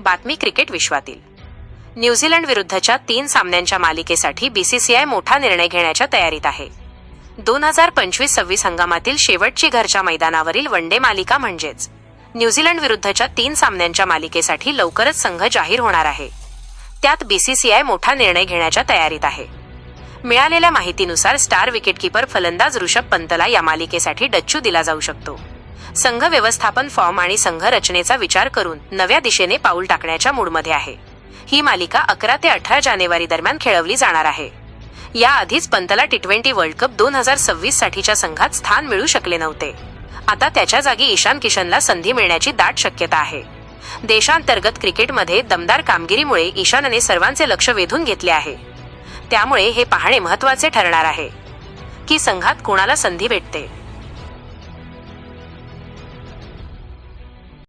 बातमी क्रिकेट विश्वातील. न्यूझीलंड विरुद्धच्या तीन सामन्यांच्या मालिकेसाठी बीसीसीआय मोठा निर्णय घेण्याच्या तयारीत आहे. दोन हजार पंचवीस सव्वीस हंगामातील शेवटची घरच्या मैदानावरील वनडे मालिका म्हणजेच न्यूझीलंड विरुद्धच्या तीन सामन्यांच्या मालिकेसाठी लवकरच संघ जाहीर होणार आहे. त्यात बीसीसीआय मोठा निर्णय घेण्याच्या तयारीत आहे. मिळालेल्या माहितीनुसार स्टार विकेटकीपर फलंदाज ऋषभ पंतला या मालिकेसाठी डच्चू दिला जाऊ शकतो. संघ व्यवस्थापन फॉर्म आणि संघ रचनेचा विचार करून नव्या दिशेने पाऊल टाकण्याच्या मूडमध्ये आहे. ही मालिका अकरा ते अठरा जानेवारी दरम्यान खेळवली जाणार आहे. याआधीच पंतला टी ट्वेंटी वर्ल्ड कप दोन हजार सव्वीस साठीच्या संघात स्थान मिळू शकले नव्हते. आता त्याच्या जागी ईशान किशनला संधी मिळण्याची दाट शक्यता आहे. देशांतर्गत क्रिकेटमध्ये दमदार कामगिरीमुळे ईशानने सर्वांचे लक्ष वेधून घेतले आहे. त्यामुळे हे पाहणे महत्त्वाचे ठरणार आहे. की संघात कोणाला संधी भेटते?